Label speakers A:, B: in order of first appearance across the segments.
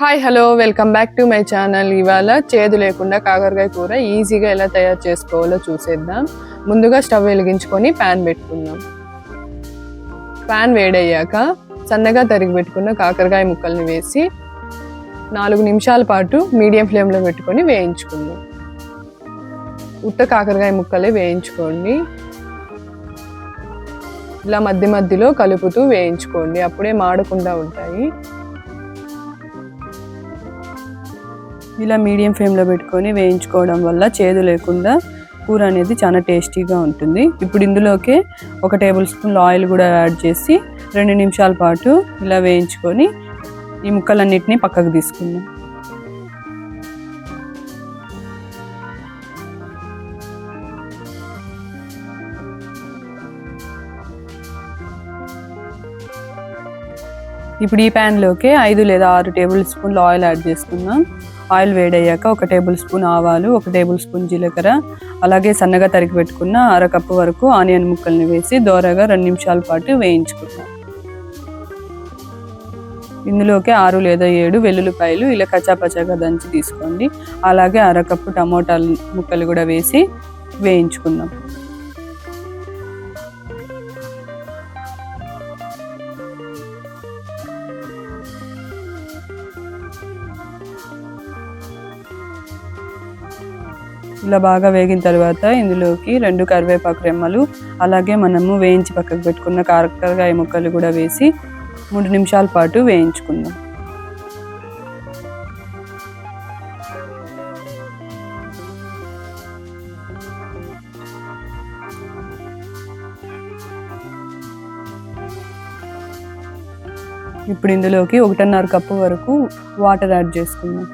A: Hi hello welcome back to my channel ఇవాళ చేదు లేకుండా కాకరకాయ కూర ఈజీగా ఎలా తయారు చేసుకోవాలో చూసేద్దాం. ముందుగా స్టవ్ వెలిగించుకొని ప్యాన్ పెట్టుకుందాం. ప్యాన్ వేడయ్యాక సన్నగా తరిగి పెట్టుకున్న కాకరకాయ ముక్కల్ని వేసి నాలుగు నిమిషాల పాటు మీడియం ఫ్లేమ్లో పెట్టుకొని వేయించుకుందాం. ఉత్త కాకరకాయ ముక్కలే వేయించుకోండి. ఇలా మధ్య మధ్యలో కలుపుతూ వేయించుకోండి. అప్పుడే మాడకుండా ఉంటాయి. ఇలా మీడియం ఫ్లేమ్లో పెట్టుకొని వేయించుకోవడం వల్ల చేదు లేకుండా కూర అనేది చాలా టేస్టీగా ఉంటుంది. ఇప్పుడు ఇందులోకే ఒక టేబుల్ స్పూన్ ఆయిల్ కూడా యాడ్ చేసి రెండు నిమిషాల పాటు ఇలా వేయించుకొని ఈ ముక్కలన్నిటిని పక్కకు తీసుకుందాం. ఇప్పుడు ఈ ప్యాన్లోకి ఐదు లేదా ఆరు టేబుల్ స్పూన్లు ఆయిల్ యాడ్ చేసుకుందాం. ఆయిల్ వేడయ్యాక ఒక టేబుల్ స్పూన్ ఆవాలు ఒక టేబుల్ స్పూన్ జీలకర్ర అలాగే సన్నగా తరిగి పెట్టుకున్న అరకప్పు వరకు ఆనియన్ ముక్కల్ని వేసి దోరగా రెండు నిమిషాల పాటు వేయించుకుందాం. ఇందులోకి ఆరు లేదా ఏడు వెల్లుల్లిపాయలు ఇలా కచ్చాపచ్చాగా దంచి తీసుకోండి. అలాగే అరకప్పు టమోటాలు ముక్కలు కూడా వేసి వేయించుకుందాం. ఇలా బాగా వేగిన తర్వాత ఇందులోకి రెండు కరివేపాకు రెమ్మలు అలాగే మనము వేయించి పక్కకు పెట్టుకున్న కారకాయ ముక్కలు కూడా వేసి మూడు నిమిషాల పాటు వేయించుకుందాం. ఇప్పుడు ఇందులోకి ఒకటిన్నర కప్పు వరకు వాటర్ యాడ్ చేసుకుందాం.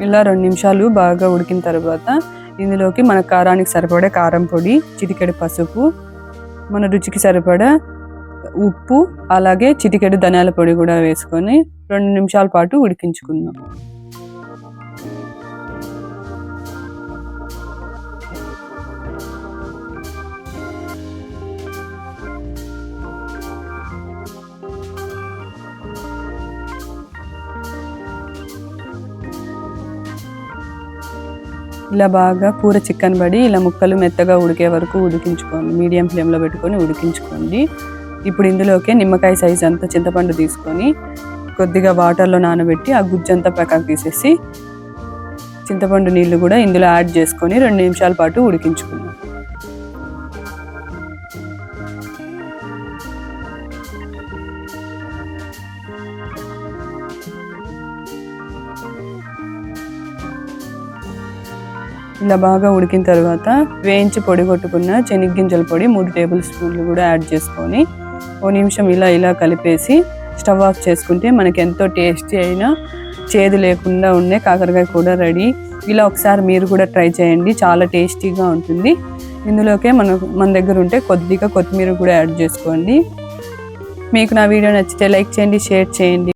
A: ఇలా రెండు నిమిషాలు బాగా ఉడికిన తర్వాత ఇందులోకి మన కారానికి సరిపడే కారం పొడి చిటికెడు పసుపు మన రుచికి సరిపడా ఉప్పు అలాగే చిటికెడు ధనియాల పొడి కూడా వేసుకొని రెండు నిమిషాల పాటు ఉడికించుకుందాం. ఇలా బాగా కూర చికెన్ పడి ఇలా ముక్కలు మెత్తగా ఉడికే వరకు ఉడికించుకోండి. మీడియం ఫ్లేమ్లో పెట్టుకొని ఉడికించుకోండి. ఇప్పుడు ఇందులోకి నిమ్మకాయ సైజ్ అంత చింతపండు తీసుకొని కొద్దిగా వాటర్లో నానబెట్టి ఆ గుజ్జంతా పక్కకు తీసేసి చింతపండు నీళ్ళు కూడా ఇందులో యాడ్ చేసుకొని రెండు నిమిషాల పాటు ఉడికించుకుందాం. ఇలా బాగా ఉడికిన తర్వాత వేయించి పొడి కొట్టుకున్న చెనిగ్గింజల పొడి మూడు టేబుల్ స్పూన్లు కూడా యాడ్ చేసుకొని ఓ నిమిషం ఇలా ఇలా కలిపేసి స్టవ్ ఆఫ్ చేసుకుంటే మనకి ఎంతో టేస్టీ అయినా చేదు లేకుండా ఉండే కాకరకాయ కూడా రెడీ. ఇలా ఒకసారి మీరు కూడా ట్రై చేయండి చాలా టేస్టీగా ఉంటుంది. ఇందులోకే మన మన దగ్గర ఉంటే కొద్దిగా కొత్తిమీర కూడా యాడ్ చేసుకోండి. మీకు నా వీడియో నచ్చితే లైక్ చేయండి షేర్ చేయండి.